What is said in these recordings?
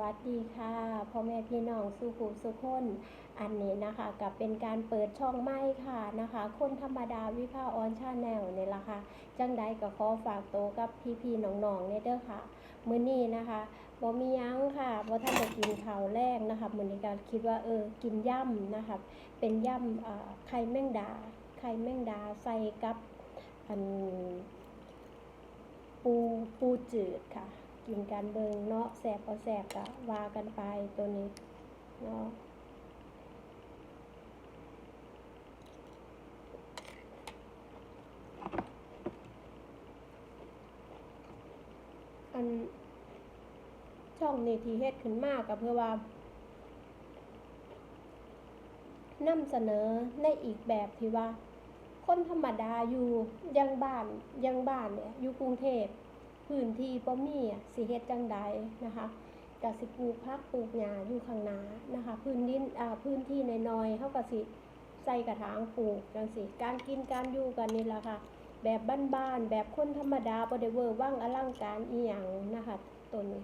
วัสดีค่ะพ่อแม่พี่น้องสุขุสุขคน อันนี้นะคะกับเป็นการเปิดช่องไม้ค่ะนะคะ คนธรรมดาวิภาออนชาแนลเนี่ยละค่ะ จังใดก็ขอฝากโตกับพี่ๆน้องๆเนี่ยเด้อค่ะ มื้อนี้นะคะบ่มียังค่ะบ่ทันได้กินข้าวแรกนะคะมื้อนี้ก็คิดว่าเออกินย่ำนะคะเป็นย่ำไข่แมงดาไข่แมงดาใส่กับอันปูปูจืดค่ะ กินกันเบิงเนาะแสบเอาแสบกะวากันไปตัวนี้เนาะอันช่องนี้ที่เฮ็ดขึ้นมากกับเพื่อว่านำเสนอในอีกแบบที่ว่า คนธรรมดาอยู่ยังบ้านยังบ้านเนี่ยอยู่กรุงเทพ พื้นที่บ่มีสิเฮ็ดจังใดนะคะก็สิปลูกผักปลูกหญ้าอยู่ข้างหน้านะคะ พื้นดินอ่าพื้นที่น้อยๆเฮาก็สิใส่กระถางปลูกจังสิการกินการอยู่กันนี่ล่ะค่ะ แบบบ้านๆแบบคนธรรมดาบ่ได้เวอร์วังอลังการอีหยังนะคะตัวนี้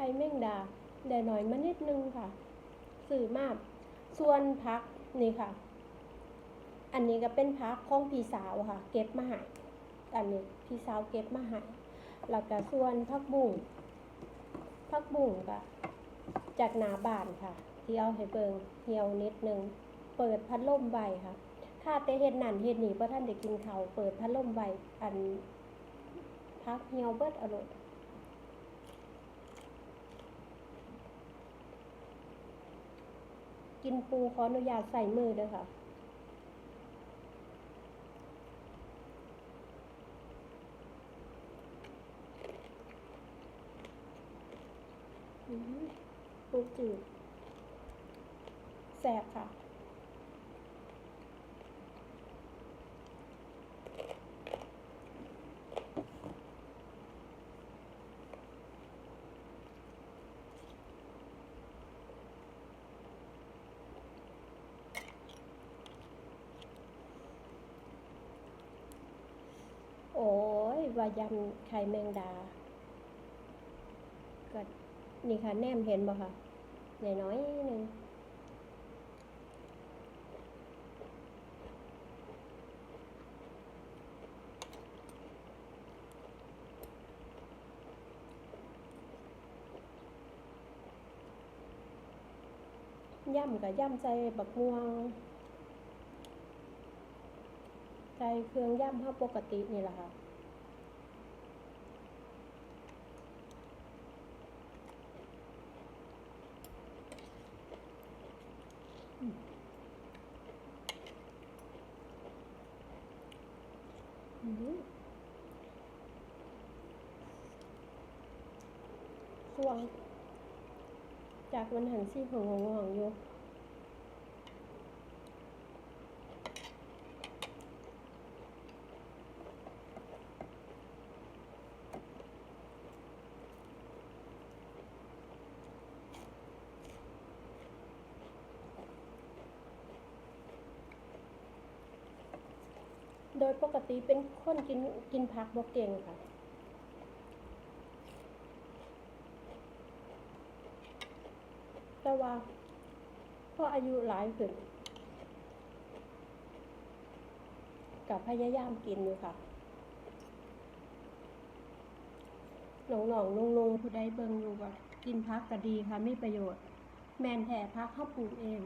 ไข่แมงดาได้หน่อยมานิดนึงค่ะ สื่อมาก ส่วนพักนี่ค่ะ อันนี้ก็เป็นพักของพี่สาวค่ะ เก็บมาให้อันนี้พี่สาวเก็บมาให้แล้วก็ส่วนพักบุ้งพักบุ้งก็จากหนาบานค่ะ ที่เอาให้เบิงเหี่ยวนิดนึง เปิดพัดลมไว้ค่ะ ถ้าแต่เฮ็ดหนั่นเฮ็ดหนีเพราะท่านได้กินเขาเปิดพัดลมไว้อันพักเหี่ยวเบิดอร่อย กินปูขออนุญาตใส่มือด้วยค่ะปูจืดแสบค่ะ โอ้ย ว่ายำไข่แมงดาก็นี่ค่ะแนมเห็นบ่ค่ะใหญ่น้อยหนึ่งย่ำกับย่ำใส่บักม่วงใส่เครื่องย่ำเท่าปกตินี่แหละค่ะ ควงจากวันหันซี่ของงงอยู่ ยปกติเป็นคนกินกินผักบ่เก่งค่ะ แต่ว่าพออายุหลายขึ้นกับพยายามกินอยู่ค่ะหนองหนองลงลุงผู้ใดเบิ่งอยู่ว่ากินพักก็ดีค่ะมีประโยชน์ แมนแท้พักเข้าปลูกเอง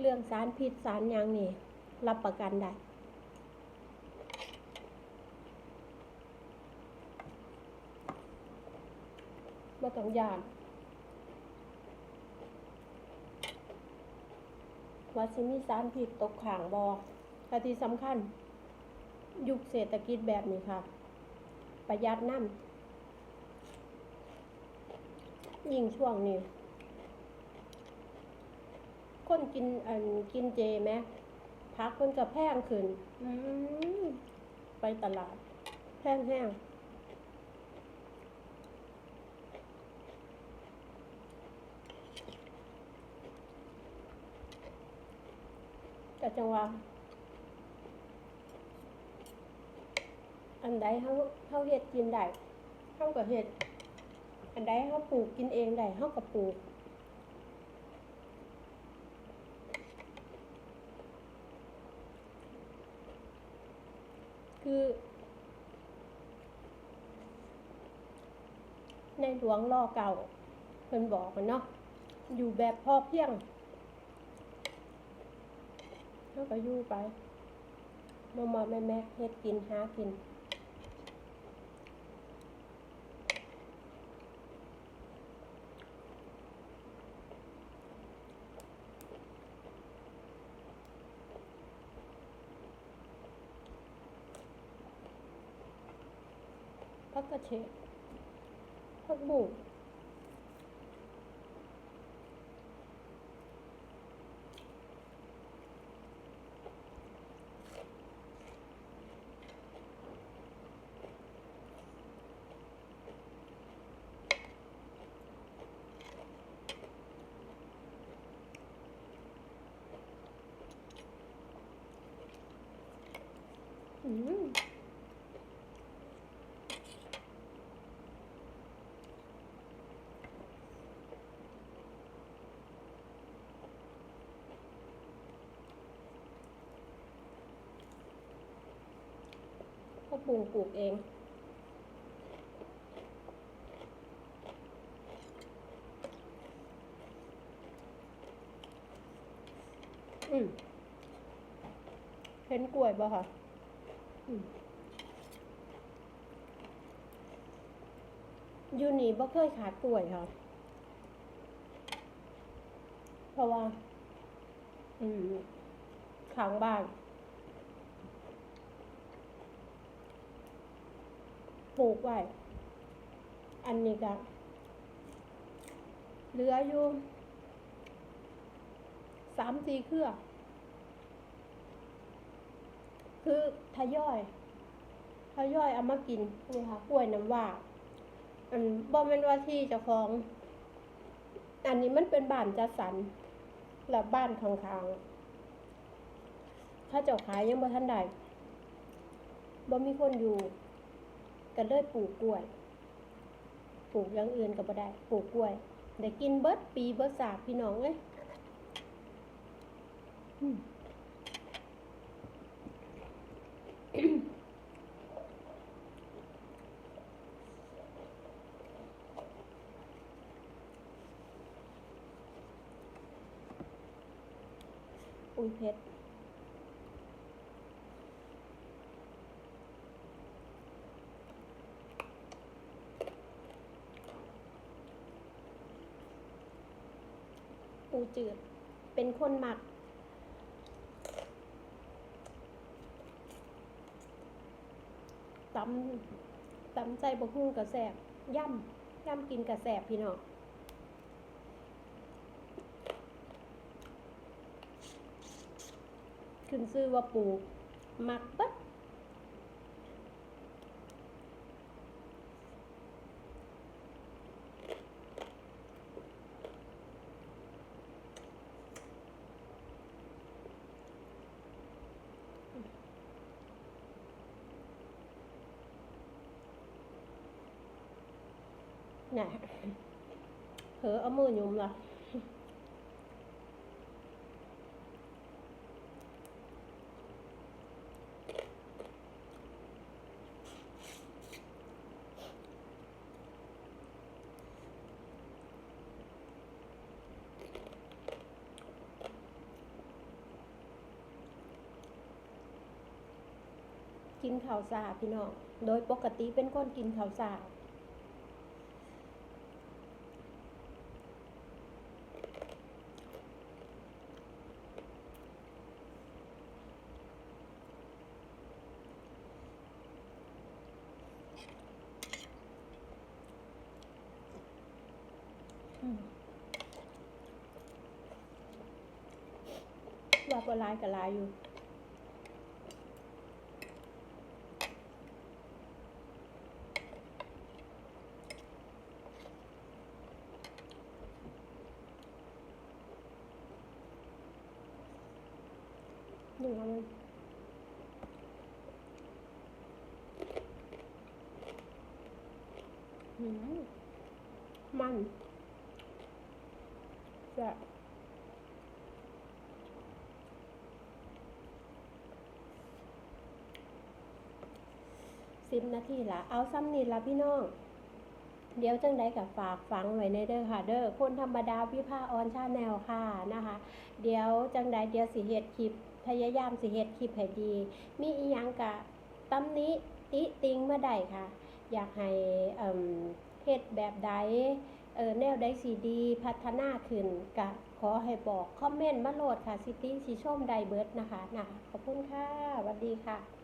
เรื่องสารพิษสารยังนี่ รับประกันได้ บ่ต้องยานว่าสิมีสารพิษตกข่างบอแต่ที่สำคัญ ยุคเศรษฐกิจแบบนี้ค่ะ ประหยัดน้ำยิ่งช่วงนี้คนกินอันกินเจไหมพักมันก็แพงขึ้นไปตลาด แพงแห้ง แต่จังหวะอันใดเขาเขาเฮ็ดกินได้เขาก็เฮ็ด อันใดเขาปลูกกินเองได้เขาก็ปลูกคือ ในหลวงล่อเก่าเพิ่นบอกมันเนาะอยู่แบบพอเพียง เขาก็ยู่ไปมามาแม่แม่เฮ็ดกินหากินพักกระเฉดพักบุก อืมพักบุงปลูกเองอืมเห็นกล้วยบ่ค่ะ ยูนี่บ่เคยขาดกล้วยค่ะ เพราะว่า อืมข้างบ้านปลูกไว้ อันนี้ก็เหลืออยู่สามสี่เครือ คือทยอยทยอยเอามากินนี่ค่ะกล้วยน้ำว่าอันบ่แม่นว่าที่เจ้าของ อันนี้มันเป็นบ้านจัดสรรแล้วบ้านข้างๆถ้าเจ้าขายยังบ่ทันได้บ่มีคนอยู่ก็เลยปลูกกล้วย ปลูกอย่างอื่นก็บ่ได้ ปลูกกล้วยได้กินเบิดปีเบิดสาบพี่น้องเอ้ย อุ้ยเพชรปูจืด เป็นคนหมัก ตำตำใจบะฮู้กระแสบย่ำย่ำกินกระแสบพี่น้องขึ้นซื้อว่าปูมักเบั น่ะเผลอเอามือยุ่มละกินข้าวสาพี่น้อง โดยปกติเป็นคนกินข้าวสา บ่ลายกับลายอยู่ดูมันมันมันจะ สิบนาทีละเอาซ้ำนี่ละพี่น้อง เดี๋ยวจังใดกับฝากฝังไว้ในเด้อค่ะ เด้อคนธรรมดาวิภาออนชาแนลค่ะนะคะ เดี๋ยวจังใดเดี๋ยวสิเฮ็ดคลิปพยายามสิเฮ็ดคลิปให้ดี มีอีหยังกะตำหนี้ติติงเมื่อใดค่ะ อยากให้เอ่มเฮ็ดแบบใดเออแนวใดสีดีพัฒนาขึ้นกะขอให้บอก คอมเมนต์มาโหลดค่ะ สิติสิชมใดเบิร์ดนะคะนะคะขอบคุณค่ะสวัสดีค่ะ